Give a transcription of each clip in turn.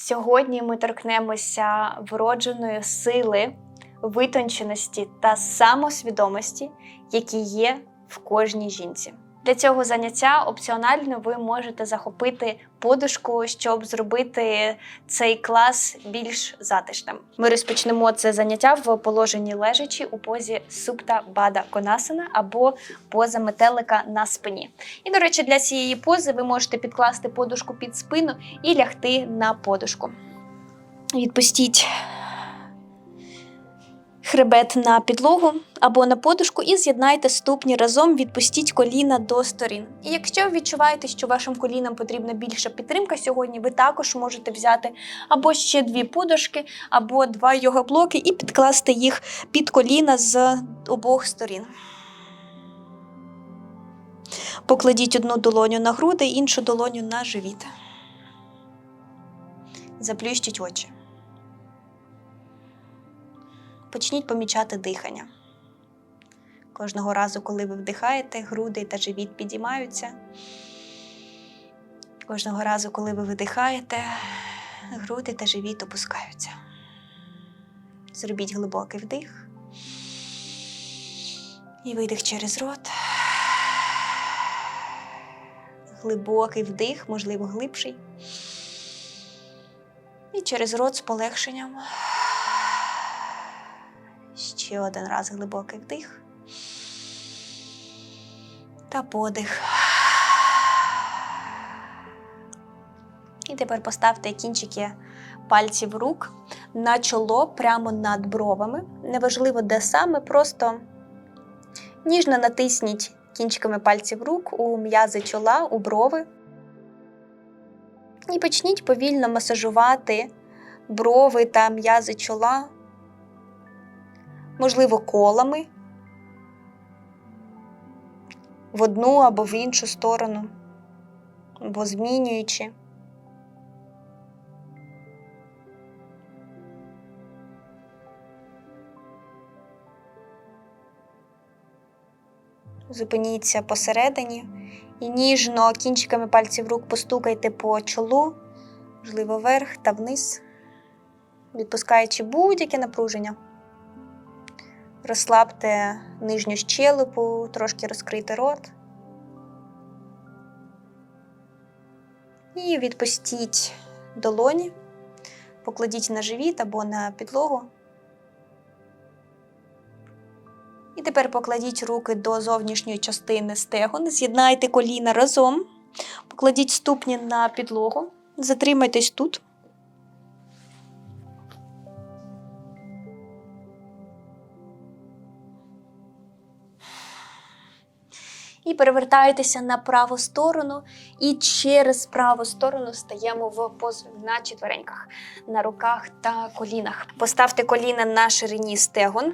Сьогодні ми торкнемося вродженої сили, витонченості та самосвідомості, які є в кожній жінці. Для цього заняття опціонально ви можете захопити подушку, щоб зробити цей клас більш затишним. Ми розпочнемо це заняття в положенні лежачі у позі супта бада конасана або поза метелика на спині. І, до речі, для цієї пози ви можете підкласти подушку під спину і лягти на подушку. Відпустіть хребет на підлогу або на подушку і з'єднайте ступні разом, відпустіть коліна до сторін. І якщо ви відчуваєте, що вашим колінам потрібна більша підтримка сьогодні, ви також можете взяти або ще дві подушки, або два йога-блоки і підкласти їх під коліна з обох сторін. Покладіть одну долоню на груди, іншу долоню на живіт. Заплющіть очі. Почніть помічати дихання. Кожного разу, коли ви вдихаєте, груди та живіт підіймаються. Кожного разу, коли ви видихаєте, груди та живіт опускаються. Зробіть глибокий вдих. І видих через рот. Глибокий вдих, можливо, глибший. І через рот з полегшенням. Ще один раз глибокий вдих. Та подих. І тепер поставте кінчики пальців рук на чоло прямо над бровами. Неважливо, де саме, просто ніжно натисніть кінчиками пальців рук у м'язи чола, у брови. І почніть повільно масажувати брови та м'язи чола можливо, колами в одну або в іншу сторону, або змінюючи. Зупиніться посередині і ніжно кінчиками пальців рук постукайте по чолу, можливо, вверх та вниз, відпускаючи будь-яке напруження. Розслабте нижню щелепу, трошки розкрийте рот. І відпустіть долоні, покладіть на живіт або на підлогу. І тепер покладіть руки до зовнішньої частини стегон, з'єднайте коліна разом, покладіть ступні на підлогу, затримайтесь тут. І перевертаєтеся на праву сторону, і через праву сторону стаємо в позу на четвереньках, на руках та колінах. Поставте коліна на ширині стегон.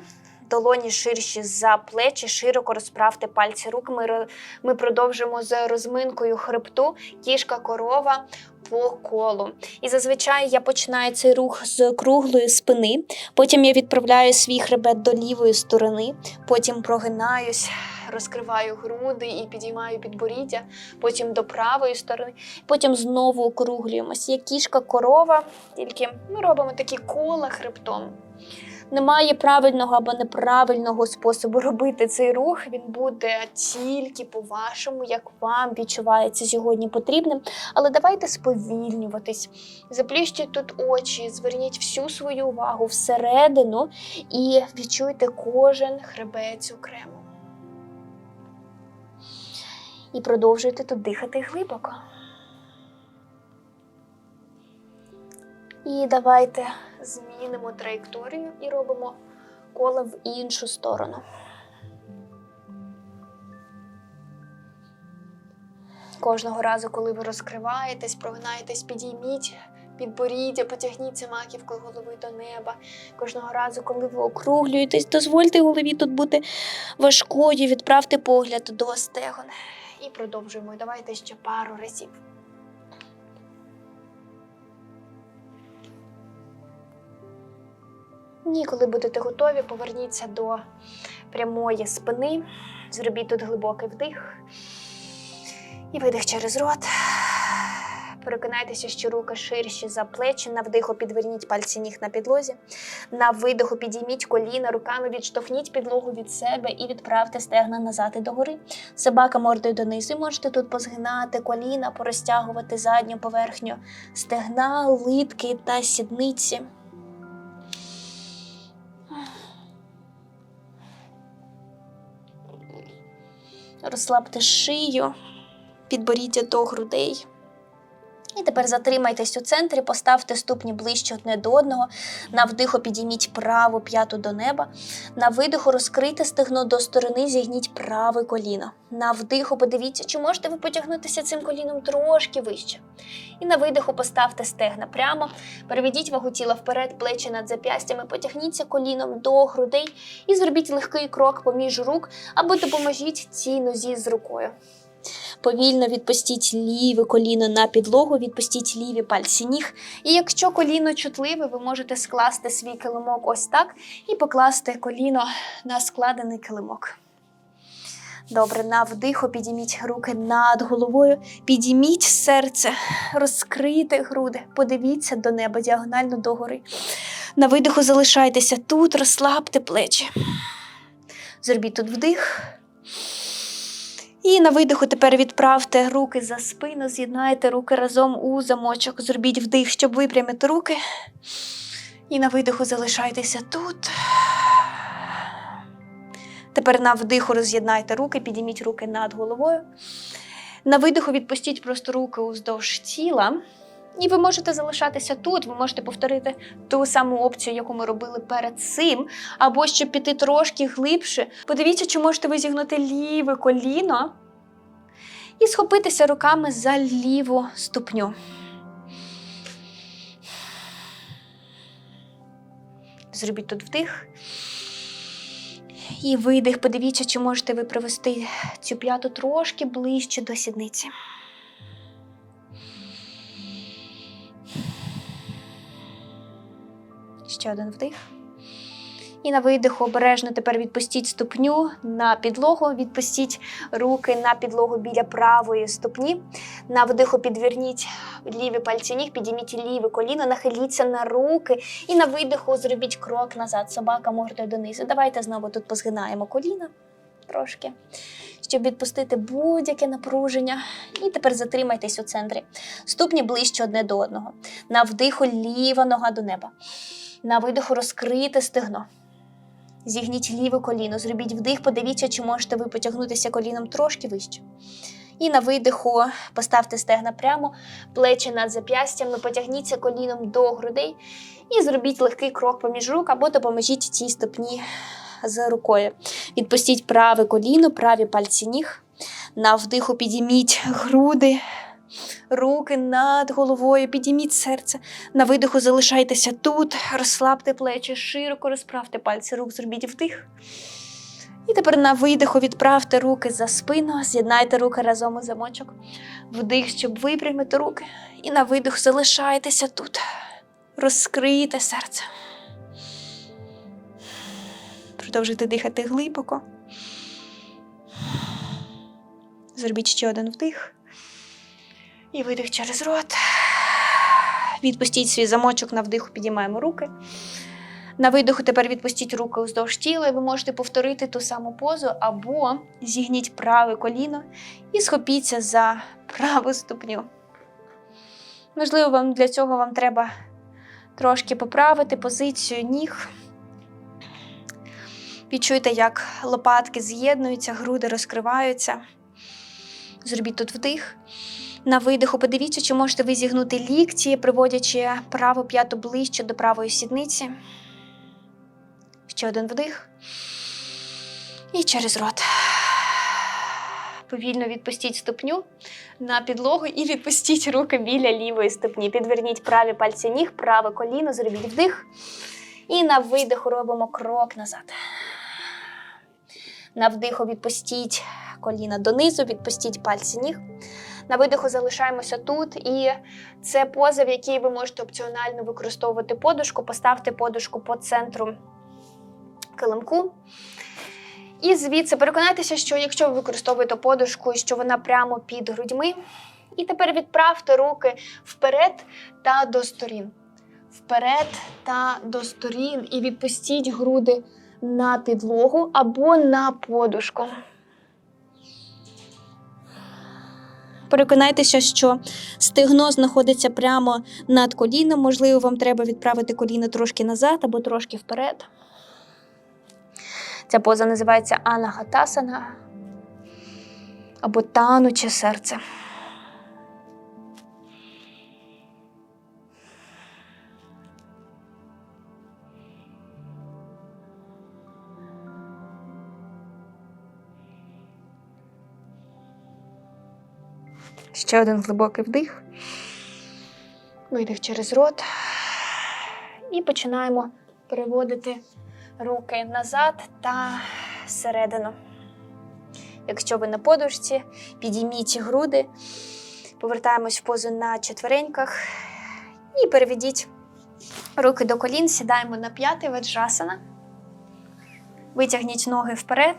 Долоні ширші за плечі, широко розправте пальці рук. Ми, ми продовжимо з розминкою хребту, кішка корова по колу. І зазвичай я починаю цей рух з круглої спини. Потім я відправляю свій хребет до лівої сторони, потім прогинаюсь, розкриваю груди і підіймаю підборіддя, потім до правої сторони, потім знову округлюємось. Як кішка корова, тільки ми робимо такі кола хребтом. Немає правильного або неправильного способу робити цей рух. Він буде тільки по-вашому, як вам відчувається сьогодні потрібним. Але давайте сповільнюватись. Заплющіть тут очі, зверніть всю свою увагу всередину і відчуйте кожен хребець окремо. І продовжуйте тут дихати глибоко. І давайте змінимо траєкторію і робимо коло в іншу сторону. Кожного разу, коли ви розкриваєтесь, прогинаєтесь, підійміть підборіддя, потягніться маківкою голови до неба. Кожного разу, коли ви округлюєтесь, дозвольте голові тут бути важкою, відправте погляд до стегон. І продовжуємо. Давайте ще пару разів. Ні, коли будете готові, поверніться до прямої спини. Зробіть тут глибокий вдих і видих через рот. Переконайтеся, що руки ширші за плечі. На вдиху підверніть пальці ніг на підлозі. На видиху підійміть коліна, руками відштовхніть підлогу від себе і відправте стегна назад і догори. Собака мордою донизу. Можете тут позгинати коліна, порозтягувати задню поверхню стегна, литки та сідниці. Розслабте шию, підборіддя до грудей. І тепер затримайтесь у центрі, поставте ступні ближче одне до одного. На вдиху підійміть праву п'яту до неба. На видиху розкрийте стегно до сторони, зігніть праве коліно. На вдиху подивіться, чи можете ви потягнутися цим коліном трошки вище. І на видиху поставте стегна прямо, переведіть вагу тіла вперед, плечі над зап'ястями, потягніться коліном до грудей і зробіть легкий крок поміж рук або допоможіть цій нозі з рукою. Повільно відпустіть ліве коліно на підлогу, відпустіть ліві пальці ніг. І якщо коліно чутливе, ви можете скласти свій килимок ось так і покласти коліно на складений килимок. Добре, на вдиху підійміть руки над головою, підійміть серце, розкрийте груди, подивіться до неба діагонально догори. На видиху залишайтеся тут, розслабте плечі. Зробіть тут вдих. І на видиху тепер відправте руки за спину, з'єднайте руки разом у замочок. Зробіть вдих, щоб випрямити руки. І на видиху залишайтеся тут. Тепер на вдиху роз'єднайте руки, підійміть руки над головою. На видиху відпустіть просто руки уздовж тіла. І ви можете залишатися тут, ви можете повторити ту саму опцію, яку ми робили перед цим, або щоб піти трошки глибше. Подивіться, чи можете ви зігнути ліве коліно і схопитися руками за ліву ступню. Зробіть тут вдих. І видих. Подивіться, чи можете ви привести цю п'яту трошки ближче до сідниці. Ще один вдих. І на видиху обережно тепер відпустіть ступню на підлогу, відпустіть руки на підлогу біля правої ступні. На вдиху підверніть ліві пальці ніг, підійміть ліве коліно, нахиліться на руки і на видиху зробіть крок назад. Собака мордою донизу. Давайте знову тут позгинаємо коліна трошки, щоб відпустити будь-яке напруження. І тепер затримайтесь у центрі. Ступні ближче одне до одного. На вдиху ліва нога до неба. На видиху розкрите стегно. Зігніть ліве коліно, зробіть вдих, подивіться, чи можете ви потягнутися коліном трошки вище. І на видиху поставте стегна прямо, плечі над зап'ястями, потягніться коліном до грудей і зробіть легкий крок поміж рук або допоможіть цій стопні з рукою. Відпустіть праве коліно, праві пальці ніг. На вдиху підійміть груди, руки над головою, підійміть серце. На видиху залишайтеся тут, розслабте плечі, широко розправте пальці рук, зробіть вдих. І тепер на видиху відправте руки за спину, з'єднайте руки разом у замочок. Вдих, щоб випрямити руки. І на видих залишайтеся тут. Розкрийте серце. Продовжуйте дихати глибоко. Зробіть ще один вдих. І видих через рот. Відпустіть свій замочок на вдиху, підіймаємо руки. На видиху тепер відпустіть руки уздовж тіла, і ви можете повторити ту саму позу, або зігніть праве коліно і схопіться за праву ступню. Можливо, вам для цього вам треба трошки поправити позицію ніг. Відчуйте, як лопатки з'єднуються, груди розкриваються. Зробіть тут вдих. На видиху подивіться, чи можете ви зігнути лікті, приводячи праву п'яту ближче до правої сідниці. Ще один вдих. І через рот. Повільно відпустіть ступню на підлогу і відпустіть руки біля лівої ступні. Підверніть праві пальці ніг, праве коліно, зробіть вдих. І на видиху робимо крок назад. На вдиху відпустіть коліна донизу, відпустіть пальці ніг. На видиху залишаємося тут, і це поза, в якій ви можете опціонально використовувати подушку. Поставте подушку по центру килимку. І звідси переконайтеся, що якщо ви використовуєте подушку, що вона прямо під грудьми, І тепер відправте руки вперед та до сторін. Вперед та до сторін. І відпустіть груди на підлогу або на подушку. Переконайтеся, що стегно знаходиться прямо над коліном. Можливо, вам треба відправити коліно трошки назад або трошки вперед. Ця поза називається анагатасана або тануче серце. Ще один глибокий вдих. Видих через рот. І починаємо переводити руки назад та всередину. Якщо ви на подушці, підійміть груди, повертаємось в позу на четвереньках і переведіть руки до колін, сідаємо на п'ятий ваджрасана. Витягніть ноги вперед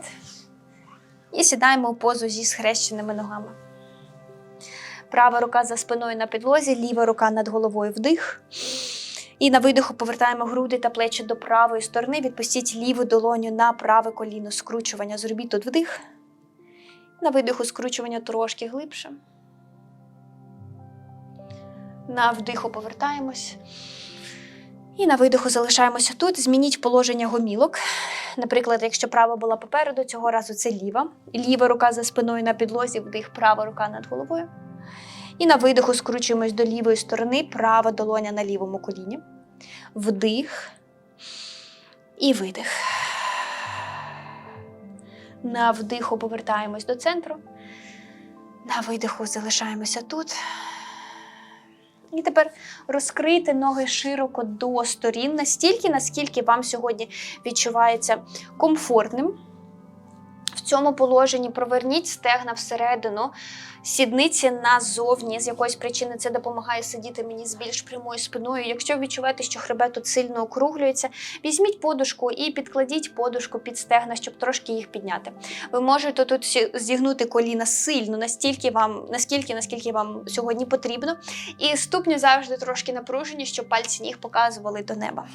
і сідаємо у позу зі схрещеними ногами. Права рука за спиною на підлозі, ліва рука над головою вдих. І на видиху повертаємо груди та плечі до правої сторони. Відпустіть ліву долоню на праве коліно. Скручування. Зробіть тут вдих. На видиху скручування трошки глибше. На вдиху повертаємось. І на видиху залишаємося тут. Змініть положення гомілок. Наприклад, якщо права була попереду, цього разу це ліва. Ліва рука за спиною на підлозі, вдих, права рука над головою. І на видиху скручуємось до лівої сторони, права долоня на лівому коліні. Вдих і видих. На вдиху повертаємось до центру. На видиху залишаємося тут. І тепер розкрийте ноги широко до сторін, настільки, наскільки вам сьогодні відчувається комфортним. В цьому положенні проверніть стегна всередину, сідниці назовні. З якоїсь причини це допомагає сидіти мені з більш прямою спиною. Якщо відчуваєте, що хребет тут сильно округлюється, візьміть подушку і підкладіть подушку під стегна, щоб трошки їх підняти. Ви можете тут зігнути коліна сильно, настільки вам, наскільки, наскільки вам сьогодні потрібно. І ступні завжди трошки напружені, щоб пальці ніг показували до неба.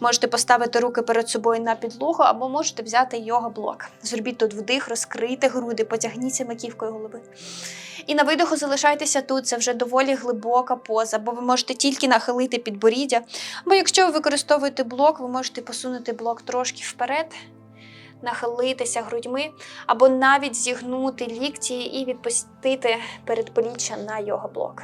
Можете поставити руки перед собою на підлогу, або можете взяти йога-блок. Зробіть тут вдих, розкрийте груди, потягніться маківкою голови. І на видиху залишайтеся тут. Це вже доволі глибока поза, бо ви можете тільки нахилити підборіддя. Або якщо ви використовуєте блок, ви можете посунути блок трошки вперед, нахилитися грудьми, або навіть зігнути лікті і відпустити передполіччя на йога-блок.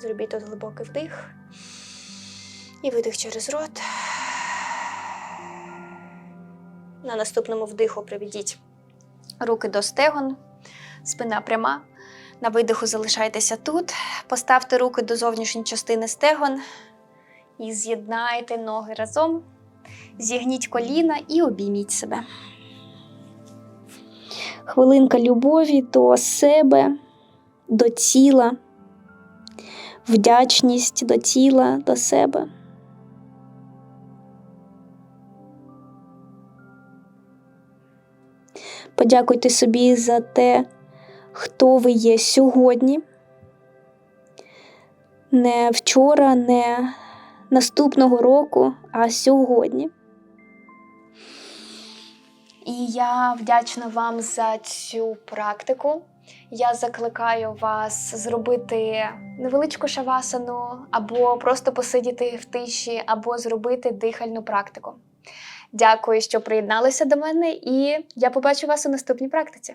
Зробіть тут глибокий вдих і видих через рот. На наступному вдиху приведіть руки до стегон, спина пряма. На видиху залишайтеся тут. Поставте руки до зовнішньої частини стегон і з'єднайте ноги разом. Зігніть коліна і обійміть себе. Хвилинка любові до себе, до тіла вдячність до тіла, до себе. Подякуйте собі за те, хто ви є сьогодні. Не вчора, не наступного року, а сьогодні. І я вдячна вам за цю практику. Я закликаю вас зробити невеличку шавасану, або просто посидіти в тиші, або зробити дихальну практику. Дякую, що приєдналися до мене, і я побачу вас у наступній практиці.